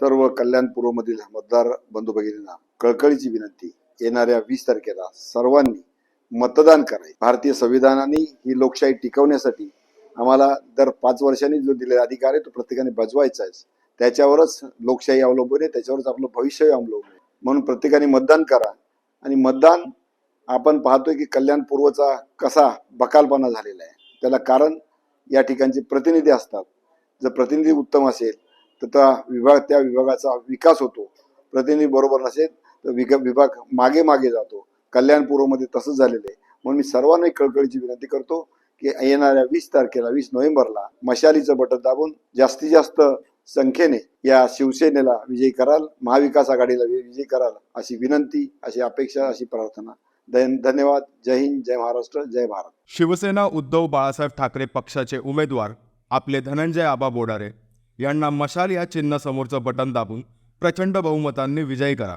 सर्व कल्याण पूर्वमधील मतदार बंधू भगिनींना कळकळीची विनंती. येणाऱ्या वीस तारखेला सर्वांनी मतदान करावे भारतीय संविधानाने ही लोकशाही टिकवण्यासाठी आम्हाला दर पाच वर्षांनी जो दिलेला अधिकार आहे तो प्रत्येकाने बजवायचा आहे. त्याच्यावरच लोकशाही अवलंबून आहे त्याच्यावरच आपलं भविष्य अवलंबून आहे. म्हणून प्रत्येकाने मतदान करा. आणि मतदान आपण पाहतोय की कल्याण पूर्वचा कसा बकालपणा झालेला आहे. त्याला कारण या ठिकाणचे प्रतिनिधी असतात. जर प्रतिनिधी उत्तम असेल तर त्या विभाग त्या विभागाचा विकास होतो. प्रतिनिधी बरोबर नसेल तर विग विभाग मागे मागे जातो. कल्याण पूर्वमध्ये तसंच झालेलं आहे. म्हणून मी सर्वांना एक कळकळीची विनंती करतो की येणाऱ्या वीस तारखेला वीस नोव्हेंबरला मशालीचं बटन दाबून जास्तीत जास्त संख्येने या शिवसेनेला विजयी कराल महाविकास आघाडीला वि- विजयी कराल अशी विनंती अशी अपेक्षा अशी प्रार्थना. धन्यवाद. जय हिंद जय महाराष्ट्र जय भारत. शिवसेना उद्धव बाळासाहेब ठाकरे पक्षाचे उमेदवार आपले धनंजय आबा बोडारे. यांना मशाल या चिन्हासमोरचं बटन दाबून प्रचंड बहुमतांनी विजयी करा.